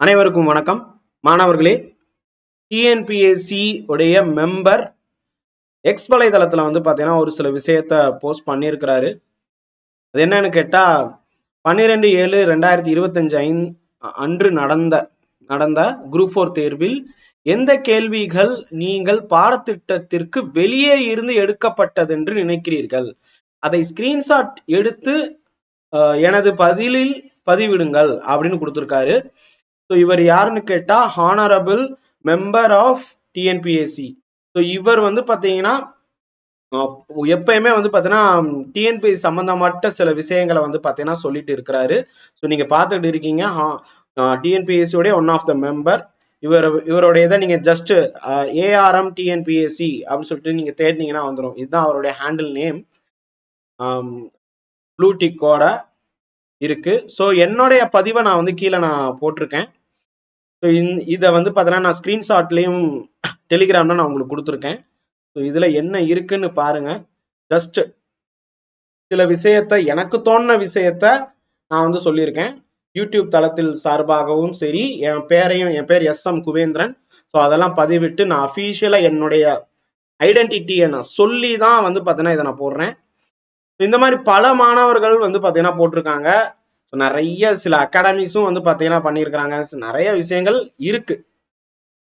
அனைவருக்கும் வணக்கம். மாணவர்களே டிஎன்பிஎஸ்சி உடைய மெம்பர் எக்ஸ் வலைதளத்துல வந்து பாத்தீங்கன்னா ஒரு சில விஷயத்த போஸ்ட் பண்ணியிருக்கிறாரு. அது என்னன்னு கேட்டா பன்னிரெண்டு ஏழு ரெண்டாயிரத்தி இருபத்தஞ்சு ஐந் அன்று நடந்த நடந்த குரூப் ஃபோர் தேர்வில் எந்த கேள்விகள் நீங்கள் பாடத்திட்டத்திற்கு வெளியே இருந்து எடுக்கப்பட்டது என்று நினைக்கிறீர்கள்? அதை ஸ்கிரீன்ஷாட் எடுத்து அஹ், எனது பதிலில் பதிவிடுங்கள் அப்படின்னு கொடுத்துருக்காரு. ஸோ இவர் யாருன்னு கேட்டால் honourable member of TNPSC so இவர் வந்து பார்த்தீங்கன்னா எப்பயுமே வந்து பார்த்தீங்கன்னா டிஎன்பிஎஸ்சி சம்மந்தப்பட்ட சில விஷயங்களை வந்து பார்த்தீங்கன்னா சொல்லிட்டு இருக்கிறாரு. ஸோ நீங்கள் பார்த்துட்டு இருக்கீங்க. டிஎன்பிஎஸ்சியோடைய ஒன் ஆஃப் த மெம்பர் இவர் இவருடைய இதை நீங்கள் ஜஸ்ட் ஏஆர்எம் டிஎன்பிஎஸ்சி அப்படின்னு சொல்லிட்டு நீங்கள் தேடினீங்கன்னா வந்துடும் இதுதான் அவருடைய ஹேண்டில் நேம் ப்ளூடிக்கோட இருக்கு. ஸோ என்னுடைய பதிவை நான் வந்து கீழே நான் போட்டிருக்கேன். ஸோ இதை வந்து பார்த்தீங்கன்னா நான் ஸ்க்ரீன்ஷாட்லேயும் டெலிகிராம்ல நான் உங்களுக்கு கொடுத்துருக்கேன். ஸோ இதில் என்ன இருக்குன்னு பாருங்க. ஜஸ்ட் சில விஷயத்த எனக்கு தோணுன விஷயத்த நான் வந்து சொல்லியிருக்கேன். யூடியூப் தளத்தில் சார்பாகவும் சரி என் பேரையும் என் பேர் எஸ் எம் குவேந்திரன். ஸோ அதெல்லாம் பதிவிட்டு நான் அஃபீஷியலாக என்னுடைய ஐடென்டிட்டியை நான் சொல்லி தான் வந்து பார்த்தீங்கன்னா இதை நான் போடுறேன். இந்த மாதிரி பல மாணவர்கள் வந்து பார்த்தீங்கன்னா போட்டிருக்காங்க. நிறைய சில அகாடமிஸும் வந்து பார்த்தீங்கன்னா பண்ணியிருக்கிறாங்க. நிறைய விஷயங்கள் இருக்கு.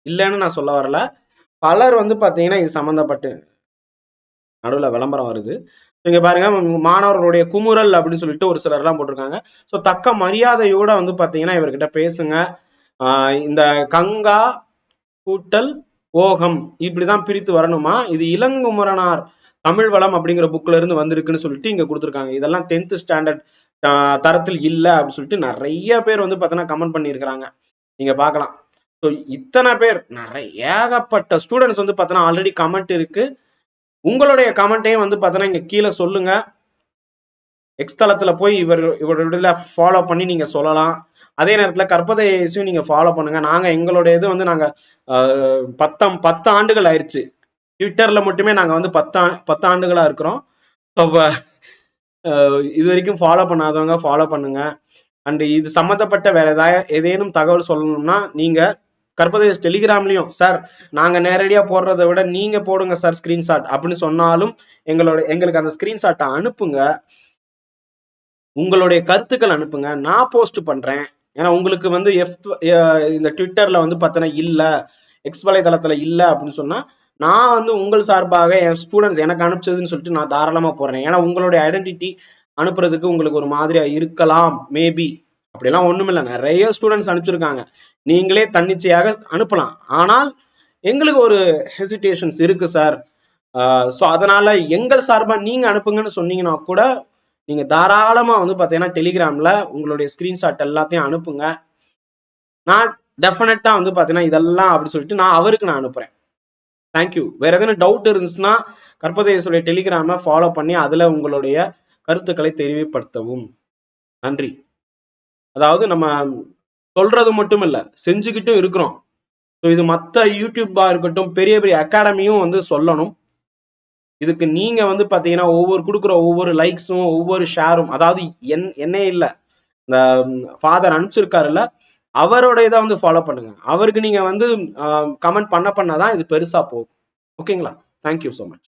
இல்லைன்னு நான் சொல்ல வரல. பலர் வந்து பார்த்தீங்கன்னா இது சம்மந்தப்பட்டு நடுவில் விளம்பரம் வருது. நீங்க பாருங்க மாணவர்களுடைய குமுறல் அப்படின்னு சொல்லிட்டு ஒரு சிலர்லாம் போட்டிருக்காங்க. ஸோ தக்க மரியாதையோட வந்து பார்த்தீங்கன்னா இவர்கிட்ட பேசுங்க. இந்த கங்கா கூட்டல் ஓகம் இப்படிதான் பிரித்து வரணுமா? இது இளங்குமரனார் தமிழ் வளம் அப்படிங்கிற புக்ல இருந்து வந்திருக்குன்னு சொல்லிட்டு இங்க கொடுத்துருக்காங்க. இதெல்லாம் டென்த் ஸ்டாண்டர்ட் தரத்தில் இல்லை அப்படின்னு சொல்லிட்டு நிறைய பேர் வந்து பார்த்தீங்கன்னா கமெண்ட் பண்ணியிருக்கிறாங்க. நீங்கள் பார்க்கலாம். ஸோ இத்தனை பேர் நிறைய ஏகப்பட்ட ஸ்டூடெண்ட்ஸ் வந்து பார்த்தீங்கன்னா ஆல்ரெடி கமெண்ட் இருக்கு. உங்களுடைய கமெண்ட்டையும் வந்து பார்த்தீங்கன்னா இங்கே கீழே சொல்லுங்க. எக்ஸ் தளத்தில் போய் இவர் இவரோட ஃபாலோ பண்ணி நீங்கள் சொல்லலாம். அதே நேரத்தில் கற்பதையும் நீங்கள் ஃபாலோ பண்ணுங்க. நாங்கள் எங்களுடைய இது வந்து நாங்கள் பத்தம் பத்தாம் பத்து ஆண்டுகள் ஆயிடுச்சு ட்விட்டரில் மட்டுமே நாங்கள் வந்து பத்தா பத்து ஆண்டுகளாக இருக்கிறோம். So, இது வரைக்கும் ஃபாலோ பண்ணாதவங்க ஃபாலோ பண்ணுங்க. அண்ட் இது சம்மந்தப்பட்ட வேற ஏதாவது ஏதேனும் தகவல் சொல்லணும்னா நீங்க கற்பதேஷ் டெலிகிராம்லயும் சார் நாங்க நேரடியா போடுறதை விட நீங்க போடுங்க சார் ஸ்கிரீன்ஷாட் அப்படின்னு சொன்னாலும் எங்களோட எங்களுக்கு அந்த ஸ்கிரீன்ஷாட்டை அனுப்புங்க. உங்களுடைய கருத்துக்கள் அனுப்புங்க. நான் போஸ்ட் பண்றேன். ஏன்னா உங்களுக்கு வந்து எஃப் இந்த ட்விட்டர்ல வந்து பார்த்தனா இல்ல. எக்ஸ் வலைதளத்துல இல்ல. அப்படின்னு சொன்னா நான் வந்து உங்கள் சார்பாக என் ஸ்டூடெண்ட்ஸ் எனக்கு அனுப்பிச்சதுன்னு சொல்லிட்டு நான் தாராளமாக போடுறேன் ஏன்னா உங்களுடைய ஐடென்டிட்டி அனுப்புறதுக்கு உங்களுக்கு ஒரு மாதிரியா இருக்கலாம் மேபி அப்படிலாம் ஒண்ணுமில்ல. நிறைய ஸ்டூடெண்ட்ஸ் அனுப்பிச்சிருக்காங்க. நீங்களே தன்னிச்சையாக அனுப்பலாம். ஆனால் எங்களுக்கு ஒரு ஹெசிடேஷன்ஸ் இருக்கு சார் ஸோ அதனால எங்கள் சார்பாக நீங்க அனுப்புங்கன்னு சொன்னீங்கன்னா கூட நீங்க தாராளமா வந்து பாத்தீங்கன்னா டெலிகிராம்ல உங்களுடைய ஸ்கிரீன்ஷாட் எல்லாத்தையும் அனுப்புங்க. நான் டெஃபினட்டா வந்து பாத்தீங்கன்னா இதெல்லாம் அப்படி சொல்லிட்டு நான் அவருக்கு நான் அனுப்புறேன். தேங்க்யூ வேற எதனா டவுட் இருந்துச்சுன்னா கற்பதேசுடைய டெலிகிராமை ஃபாலோ பண்ணி அதுல உங்களுடைய கருத்துக்களை தெரிவிப்படுத்தவும் நன்றி. அதாவது நம்ம சொல்றது மட்டும் இல்ல செஞ்சுக்கிட்டும் இருக்கிறோம். ஸோ இது மற்ற யூடியூப்பா இருக்கட்டும் பெரிய பெரிய அகாடமியும் வந்து சொல்லணும். இதுக்கு நீங்க வந்து பாத்தீங்கன்னா ஒவ்வொரு கொடுக்குற ஒவ்வொரு லைக்ஸும் ஒவ்வொரு ஷேரும் அதாவது என் என்னே இல்லை இந்த ஃபாதர் அனுப்பிச்சிருக்காருல்ல அவரோட இதை வந்து ஃபாலோ பண்ணுங்க. அவருக்கு நீங்க வந்து கமெண்ட் பண்ண பண்ணாதான் இது பெருசா போகும். ஓகேங்களா தேங்க்யூ ஸோ மச்